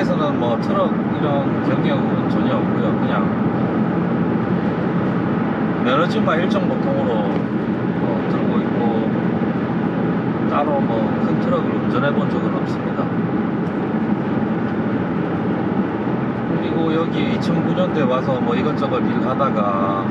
한국에서는 뭐 트럭 이런 경력은 전혀 없고요. 그냥 면허증만 일정 보통으로 뭐 들고 있고 따로 뭐 큰 트럭을 운전해 본 적은 없습니다. 그리고 여기 2009년도에 와서 뭐 이것저것 일 하다가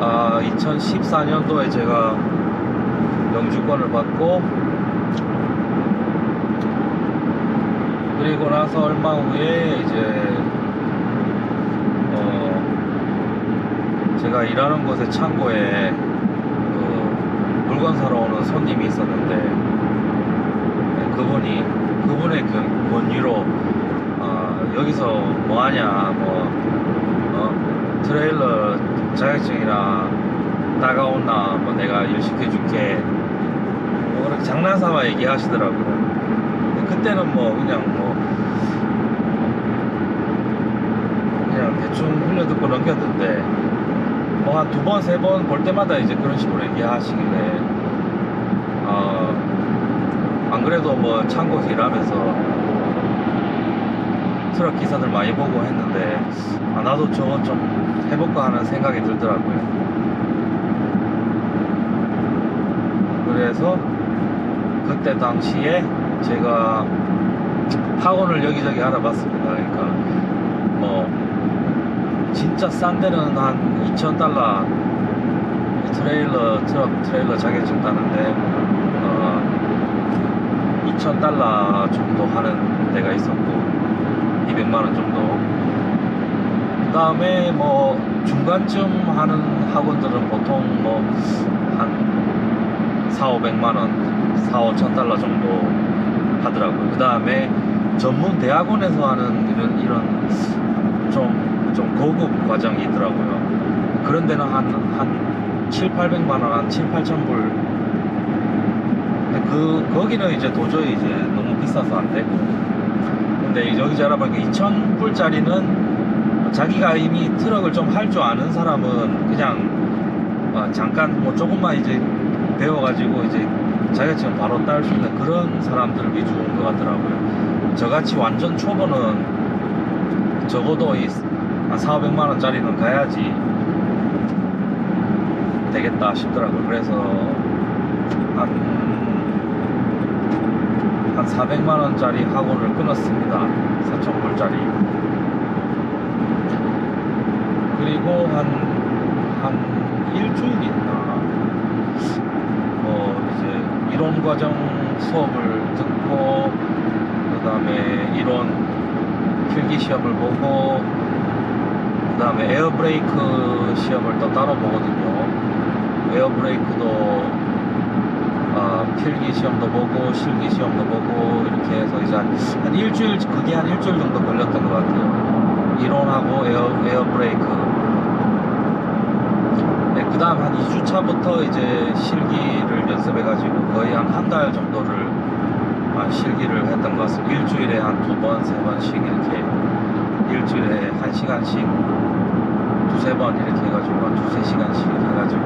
아 2014년도에 제가 영주권을 받고 그리고 나서 얼마 후에 이제 어 제가 일하는 곳의 창고에 그 물건 사러 오는 손님이 있었는데 네, 그분이 그분의 그 권유로 어, 여기서 뭐 하냐 뭐 어, 트레일러 자격증이랑 따가온나 뭐 내가 일 시켜줄게. 뭐 그렇게 장난삼아 얘기하시더라고요. 그때는 뭐 그냥 뭐 그냥 대충 흘려듣고 넘겼는데 뭐 한 두 번 세 번 볼 때마다 이제 그런 식으로 얘기하시길래 어, 안 그래도 뭐 창고에서 일하면서 트럭 기사들 많이 보고 했는데 아, 나도 저거 좀 해볼까 하는 생각이 들더라고요. 그래서 그때 당시에 제가 학원을 여기저기 알아봤습니다. 그러니까 뭐 진짜 싼 데는 한 2,000달러 트레일러 트럭 트레일러 자격증 따는데 어, 2,000달러 정도 하는 데가 있었고 200만 원 정도. 그 다음에 뭐 중간쯤 하는 학원들은 보통 뭐한 4, 500만 원, 4, 5천 달러 정도 하더라고요. 그 다음에 전문 대학원에서 하는 이런 이런 좀, 좀 고급 과정이 있더라고요. 그런 데는 한, 한 7, 800만 원, 한 7, 8천 불. 그, 거기는 이제 도저히 이제 너무 비싸서 안 되고. 근데 여기 알아보니까 2,000불짜리는 자기가 이미 트럭을 좀 할 줄 아는 사람은 그냥 어, 잠깐 뭐 조금만 이제 배워가지고 이제 자격증 바로 딸 수 있는 그런 사람들 위주인 것 같더라고요. 저같이 완전 초보는 적어도 이 한 4, 500만 원짜리는 가야지 되겠다 싶더라고요. 그래서 한, 한 400만 원짜리 학원을 끊었습니다. 4,000불짜리. 그리고 한, 한 일주일 있나, 뭐, 이제, 이론 과정 수업을 듣고, 그 다음에 이론 필기 시험을 보고, 그 다음에 에어브레이크 시험을 또 따로 보거든요. 에어브레이크도, 아, 필기 시험도 보고, 실기 시험도 보고, 이렇게 해서 이제 한, 한 일주일, 그게 한 일주일 정도 걸렸던 것 같아요. 이론하고 에어, 에어브레이크. 네, 그 다음 한 2주차부터 이제 실기를 연습해가지고 거의 한 한 달 정도를 아, 실기를 했던 것 같습니다. 일주일에 한 두 번, 세 번씩 이렇게 일주일에 한 시간씩 두세 번 이렇게 해가지고 한 두세 시간씩 해가지고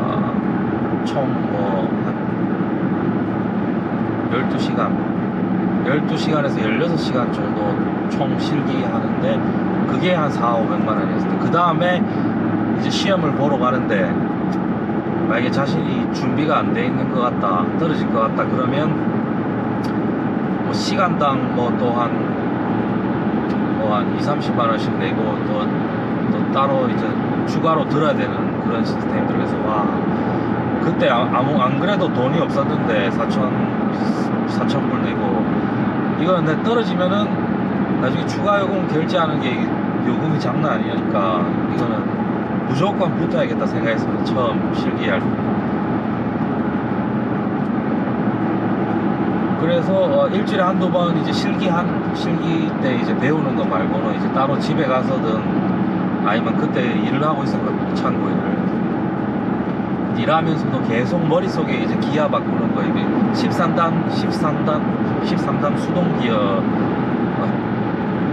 어, 총뭐한 12시간 12시간에서 16시간 정도 총 실기하는데 그게 한 4, 500만 원이었어요. 그 다음에 이제 시험을 보러 가는데 만약에 자신이 준비가 안 돼 있는 것 같다 떨어질 것 같다 그러면 뭐 시간당 뭐 또한뭐 한 2, 30만 원씩 내고 또, 또 따로 이제 추가로 들어야 되는 그런 시스템들 그래서 와 그때 아- 아무 안 그래도 돈이 없었는데 4천 4천 불 내고 이거 근데 떨어지면은 나중에 추가 요금 결제하는 게 요금이 장난 아니니까 이거는 무조건 붙어야겠다 생각했습니다. 처음 실기할 때. 그래서 어, 일주일에 한두 번 이제 실기 한 실기 때 이제 배우는 거 말고는 이제 따로 집에 가서든 아니면 그때 일을 하고 있었거든요 창고 일을 일하면서도 계속 머릿속에 이제 기아 바꾸는 거 이게 13단 13단 13단 수동 기어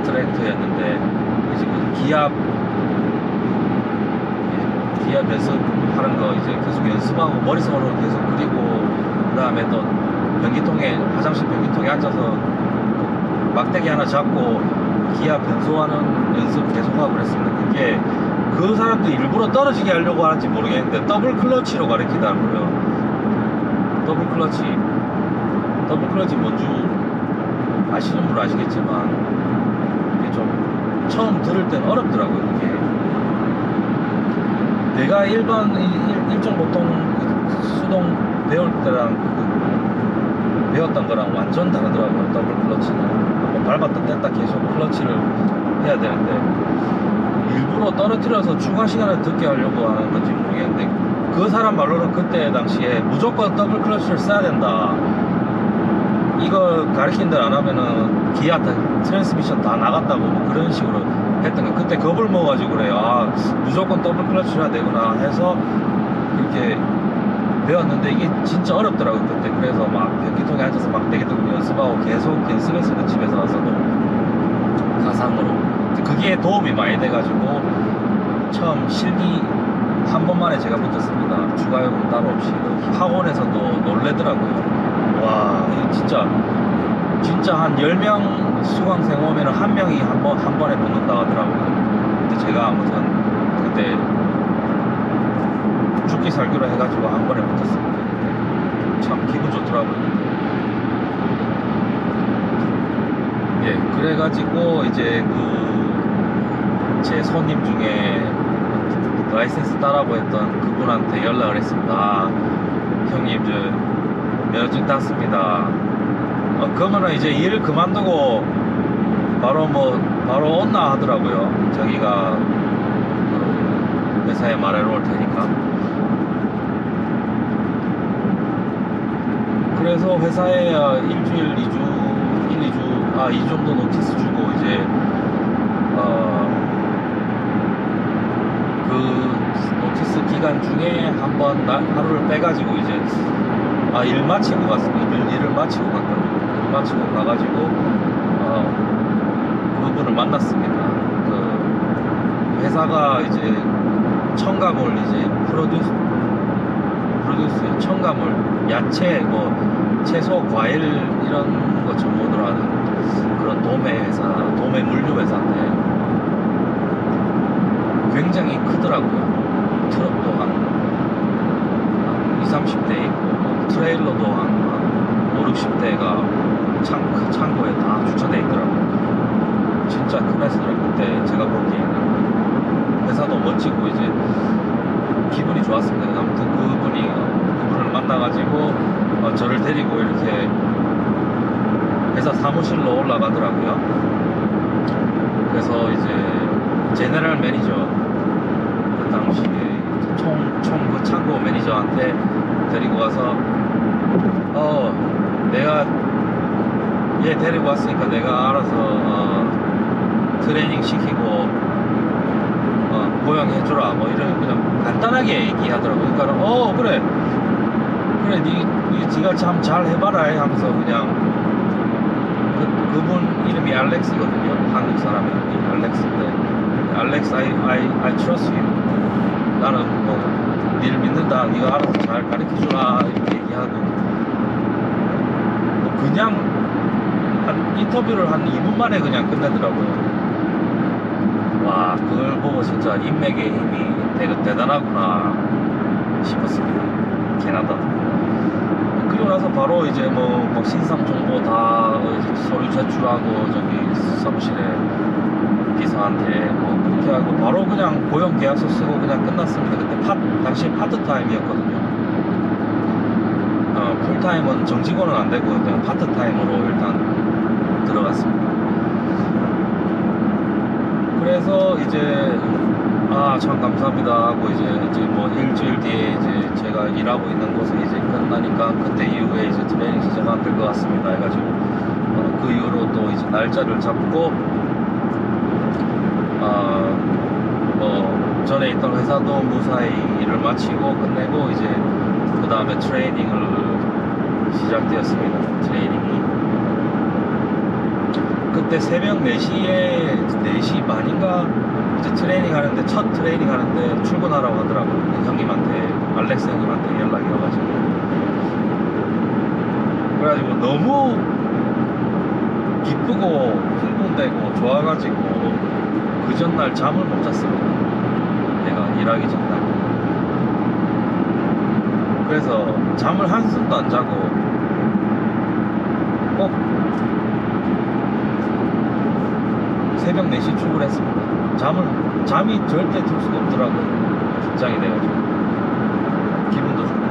트랙터였는데 이제 그 기아 예, 기압 연습하는 거 이제 계속 연습하고 머릿속으로 계속 그리고 그 다음에 또 변기통에 화장실 변기통에 앉아서 막대기 하나 잡고 기압 변소하는 연습 계속하고 그랬습니다. 그게 그 사람도 일부러 떨어지게 하려고 하는지 모르겠는데 더블 클러치로 가르치더라고요. 더블 클러치. 더블 클러치 뭔지 아시는 분 아시겠지만 이게 좀 처음 들을 땐 어렵더라고요. 그게 내가 일반 일, 일- 일종 보통 그 수동 배울 때랑 그 배웠던 거랑 완전 다르더라고요. 더블 클러치는 한번 밟았다 뗐다 계속 클러치를 해야 되는데 일부러 떨어뜨려서 추가 시간을 듣게 하려고 하는 건지 모르겠는데 그 사람 말로는 그때 당시에 무조건 더블 클러치를 써야 된다. 이거 가르친 대로 안 하면은 기아 다 트랜스미션 다 나갔다고 뭐 그런 식으로 했던 거 그때 겁을 먹어가지고 그래요 아 무조건 더블 클러치 해야 되구나 해서 그렇게 배웠는데 이게 진짜 어렵더라고요 그때. 그래서 막 변기통에 앉아서 막 들고 연습하고 계속 연습했어요 집에서 와서도 가상으로. 그게 도움이 많이 돼가지고 처음 실기 한 번만에 제가 붙었습니다. 추가 요금 따로 없이. 학원에서도 놀래더라고요. 와, 진짜, 진짜 한 10명 수강생 오면 한 명이 한 번, 한 번에 붙는다 하더라고요. 근데 제가 아무튼 그때 죽기 살기로 해가지고 한 번에 붙었습니다. 참 기분 좋더라고요. 예, 그래가지고 이제 그 제 손님 중에 라이센스 따라고 했던 그분한테 연락을 했습니다. 아, 형님, 저 면허증 땄습니다. 어, 그러면은 이제 일을 그만두고 바로 뭐 바로 온나 하더라고요. 자기가 그 회사에 말해놓을 테니까. 그래서 회사에 어, 일주일, 이주, 일, 이주, 아, 이 정도 노티스 주고 이제 어, 그 노티스 기간 중에 한번 하루를 빼가지고 이제 아, 일 마치고 갔습니다. 일, 일을 마치고 갔거든요. 일 마치고 가가지고, 어, 그분을 만났습니다. 그, 회사가 이제 첨가물, 이제 프로듀스, 프로듀스, 첨가물, 야채, 뭐, 채소, 과일, 이런 거 전문으로 하는 그런 도매 회사, 도매 물류 회사인데, 굉장히 크더라고요. 트럭도 한, 한 20, 30대 있고, 뭐 트레일러도 한, 한 5, 60대가 창, 창고에 다 주차돼 있더라고요. 진짜 큰 회사더라고요. 그때 제가 보기에는. 회사도 멋지고, 이제, 기분이 좋았습니다. 아무튼 그분이, 어, 그분을 만나가지고, 어, 저를 데리고 이렇게 회사 사무실로 올라가더라고요. 그래서 이제, 제네럴 매니저, 그 당시에 총, 총그 창고 매니저한테 데리고 가서, 어, 내가 얘 데리고 왔으니까 내가 알아서, 어, 트레이닝 시키고, 어, 고용해주라. 뭐 이런 그냥 간단하게 얘기하더라고요. 그러니까, 어, 그래. 그래, 니, 니, 니가 참 잘 해봐라. 하면서 그냥, 그, 그분 이름이 알렉스거든요. 한국 사람 이름이 알렉스인데. 알렉스, I, I, I trust you. 나는 뭐, 니를 믿는다. 니가 알아서 잘 가르쳐주라. 이렇게 얘기하고. 뭐 그냥, 한, 인터뷰를 한 2분 만에 그냥 끝내더라고요. 와, 그걸 보고 진짜 인맥의 힘이 되게 대단하구나 싶었습니다. 캐나다. 그리고 나서 바로 이제 뭐, 뭐 신상 정보 다 어, 서류 제출하고 저기 사무실에 기사한테 뭐 그렇게 하고 바로 그냥 고용 계약서 쓰고 그냥 끝났습니다. 그때 파, 당시에 파트타임이었거든요. 어, 풀타임은 정직원은 안 되고 그냥 파트타임으로 일단 들어갔습니다. 그래서 이제 아 참 감사합니다 하고 이제 이제 뭐 일주일 뒤에 이제 제가 일하고 있는 곳에 이제 끝나니까 그때 이후에 이제 트레이닝 시작하면 될 것 같습니다 해가지고. 어, 그 이후로 또 이제 날짜를 잡고 아뭐 전에 있던 회사도 무사히 일을 마치고 끝내고 이제 그 다음에 트레이닝을 시작되었습니다. 트레이닝이 그때 새벽 4시에 4시 반인가? 이제 트레이닝 하는데 첫 트레이닝 하는데 출근하라고 하더라고 그 형님한테 알렉스 형님한테 연락이 와가지고. 그래가지고 너무 기쁘고 흥분되고 좋아가지고 그 전날 잠을 못 잤습니다. 내가 일하기 전날. 그래서 잠을 한숨도 안 자고 꼭 새벽 4시 출근했습니다. 잠을, 잠이 절대 들 수가 없더라고요. 긴장이 돼가지고. 기분도 좋고.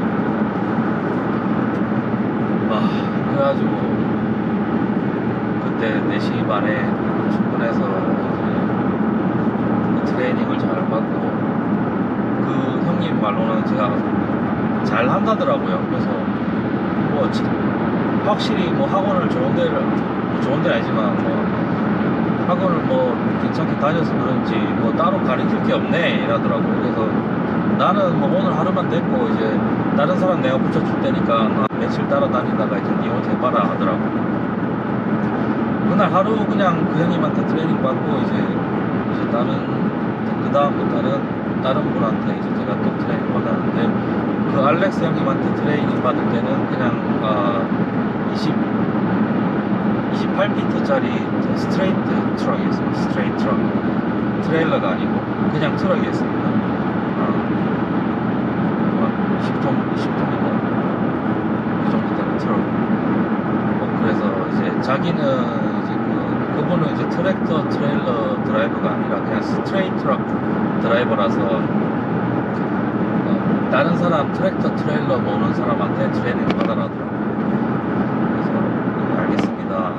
아, 그래가지고, 그때 4시 반에 출근해서 트레이닝을 잘 받고, 그 형님 말로는 제가 잘 한다더라고요. 그래서, 뭐, 지- 확실히 뭐 학원을 좋은 데를, 뭐 좋은 데는 아니지만, 뭐, 학원을 뭐 괜찮게 다녀서 그런지 뭐 따로 가르칠 게 없네 이러더라고. 그래서 나는 뭐 오늘 하루만 됐고 이제 다른 사람 내가 붙여줄 테니까 나 며칠 따라다니다가 이제 니 혼자 해봐라 하더라고. 그날 하루 그냥 그 형님한테 트레이닝 받고 이제 이제 다른 그 다음부터는 다른 분한테 이제 제가 또 트레이닝 받았는데 그 알렉스 형님한테 트레이닝 받을 때는 그냥 아, 20 28피트짜리 스트레이트 트럭이었습니다. 스트레이트 트럭. 트레일러가 아니고 그냥 트럭이었습니다. 어, 10톤, 20톤인가? 그 정도 되는 트럭. 뭐 그래서 이제 자기는 이제 그, 그분은 이제 트랙터 트레일러 드라이버가 아니라 그냥 스트레이트 트럭 드라이버라서 어, 다른 사람 트랙터 트레일러 모는 사람한테 트레이닝 받아라더라고요. 그래서 네, 알겠습니다.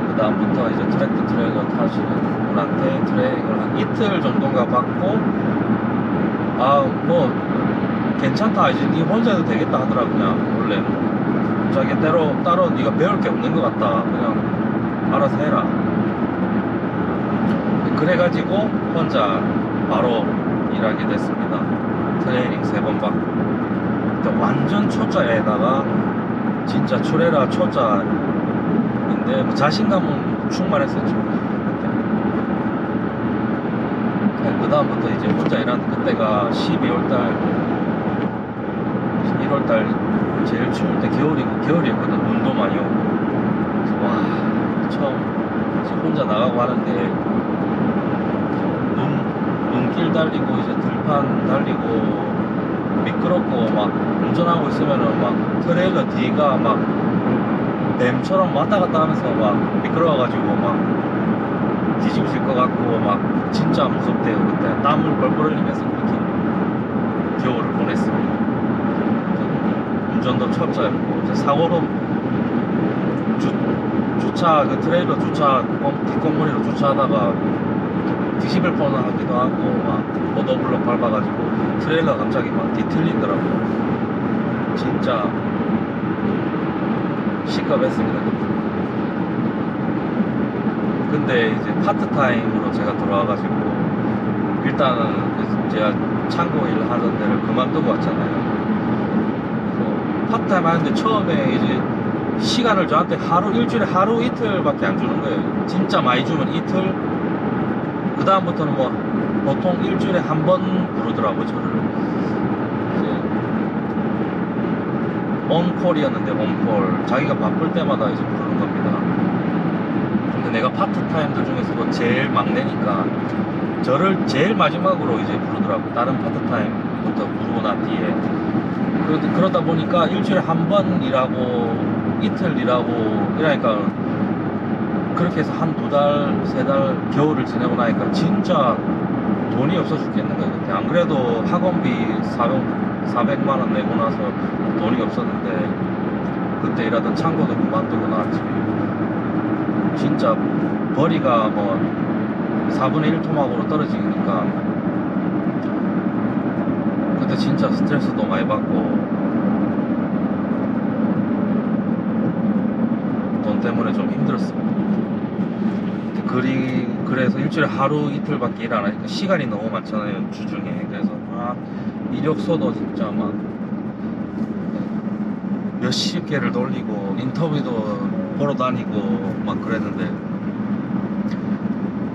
그 다음부터 이제 트랙터 트레일러 타시는 분한테 트레이닝을 한 이틀 정도가 받고 아 뭐 괜찮다. 이제 니 혼자 해도 되겠다 하더라 그냥. 원래는 자기 때로 따로 네가 배울 게 없는 것 같다. 그냥 알아서 해라. 그래가지고 혼자 바로 일하게 됐습니다. 트레이닝 세 번 받고. 완전 초짜에다가 진짜 초래라 초짜 인데 뭐 자신감은 충만했었죠. 그 다음부터 이제 혼자 일하는 그때가 12월 달, 1월 달 제일 추울 때 겨울이고 겨울이었거든. 눈도 많이 오고. 와 처음 혼자 나가고 하는데 눈 눈길 달리고 이제 들판 달리고 미끄럽고 막 운전하고 있으면은 막 트레일러 뒤가 막 뱀처럼 왔다 갔다 하면서 막 미끄러워가지고 막 뒤집어질 것 같고 막 진짜 무섭대요. 그때 땀을 뻘뻘 흘리면서 그렇게 겨울을 보냈습니다. 운전도 이제 사고로 주, 주차 그 트레일러 주차 뒷건물이로 주차하다가 뒤집을 뻔하기도 하고 막 보도블록 밟아가지고 트레일러 갑자기 막 뒤틀리더라고 진짜 시겁했습니다. 그때. 근데 이제 파트타임으로 제가 들어와가지고 일단은 그 제가 창고 일 하던 데를 그만두고 왔잖아요. 파트타임 하는데 처음에 이제 시간을 저한테 하루 일주일에 하루 이틀밖에 안 주는 거예요. 진짜 많이 주면 이틀? 그 다음부터는 뭐 보통 일주일에 한 번 부르더라고요 저를 이제 온콜이었는데 온콜. 자기가 바쁠 때마다 이제 부르는 겁니다. 근데 내가 파트타임들 중에서도 제일 막내니까 저를 제일 마지막으로 이제 부르더라고. 다른 파트타임부터 부르고 난 뒤에. 그러, 그러다 보니까 일주일에 한 번 일하고 이틀 일하고 이러니까 그렇게 해서 한 두 달, 세 달 겨울을 지내고 나니까 진짜 돈이 없어 죽겠는 거예요. 안 그래도 학원비 400, 400만 원 내고 나서 돈이 없었는데 그때 일하던 창고도 그만두고 나왔지. 진짜 벌이가 뭐 4분의 1 토막으로 떨어지니까 그때 진짜 스트레스도 많이 받고 돈 때문에 좀 힘들었습니다. 그리 그래서 일주일에 하루 이틀밖에 일 안 하니까 시간이 너무 많잖아요 주중에 그래서 막 이력서도 진짜 막 몇십 개를 돌리고 인터뷰도 보러 다니고 막 그랬는데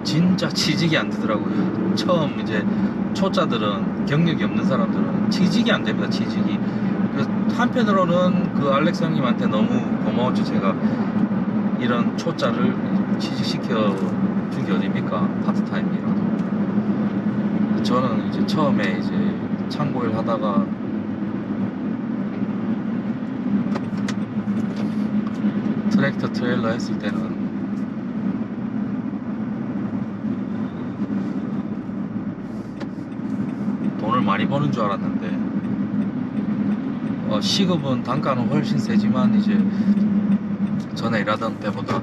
진짜 취직이 안 되더라고요. 처음 이제 초짜들은 경력이 없는 사람들은 취직이 안 됩니다. 취직이. 한편으로는 그 알렉스 형님한테 너무 고마웠죠. 제가 이런 초짜를 취직시켜 준 게 어딥니까? 파트타임이라도. 저는 이제 처음에 이제 창고일 하다가 트랙터 트레일러 했을 때는 돈을 많이 버는 줄 알았는데 어, 시급은 단가는 훨씬 세지만 이제 전에 일하던 때보다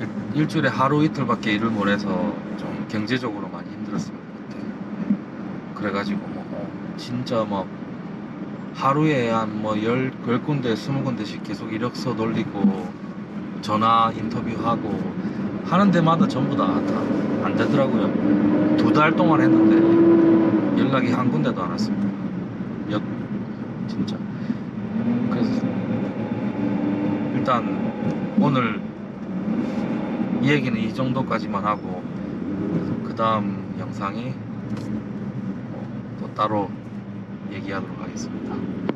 일- 일주일에 하루 이틀밖에 일을 못 해서 좀 경제적으로 많이 힘들었습니다. 그래가지고 뭐 어, 진짜 막 하루에 한 뭐 열, 열 군데 스무 군데씩 계속 이력서 돌리고 전화 인터뷰하고 하는 데마다 전부 다 안 되더라고요. 두 달 동안 했는데 연락이 한 군데도 안 왔습니다. 몇 진짜. 그래서 일단 오늘 이 얘기는 이 정도까지만 하고 그 다음 영상에 또 따로 얘기하도록 하겠습니다.